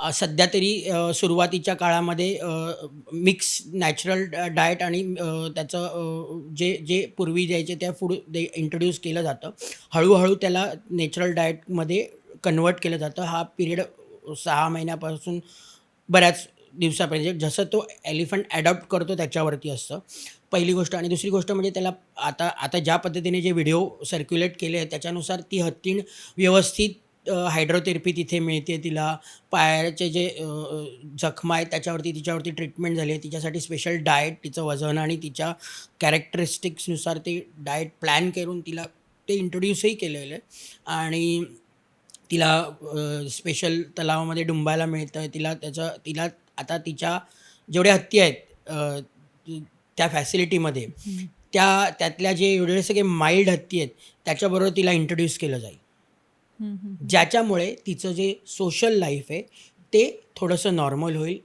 सध्या तरी सुरुवातीच्या काळामध्ये मिक्स नॅचरल डाएट आणि त्याचं जे जे पूर्वी द्यायचे त्या फूड दे इंट्रोड्यूस केलं जातं. हळूहळू त्याला नॅचरल डाएटमध्ये कन्वर्ट केलं जातं. हा पिरियड सहा महिन्यापासून बऱ्याच दिवसापर्यंत म्हणजे जसं तो एलिफंट ॲडॉप्ट करतो त्याच्यावरती असतं. पहिली गोष्ट आणि दुसरी गोष्ट म्हणजे त्याला आता आता ज्या पद्धतीने जे व्हिडिओ सर्क्युलेट केले आहेत त्याच्यानुसार ती हत्तीण व्यवस्थित हायड्रोथेरपी तिथे मिळते तिला. पायाचे जे जखमा आहेत त्याच्यावरती तिच्यावरती ट्रीटमेंट झाली आहे. तिच्यासाठी स्पेशल डाएट तिचं वजन आणि तिच्या कॅरेक्टरिस्टिक्सनुसार ते डाएट प्लॅन करून तिला ते इंट्रोड्यूसही केलेलं आहे. आणि तिला स्पेशल तलावामध्ये डुंबायला मिळतं तिला त्याचं तिला आता तिच्या जेवढ्या हत्ती आहेत त्या फॅसिलिटीमध्ये त्या त्यातल्या जे एवढे सगळे माइल्ड हत्ती आहेत त्याच्याबरोबर तिला इंट्रोड्यूस केलं जाईल. ज्याच्यामुळे तिचं जे सोशल लाईफ आहे ते थोडंसं नॉर्मल होईल.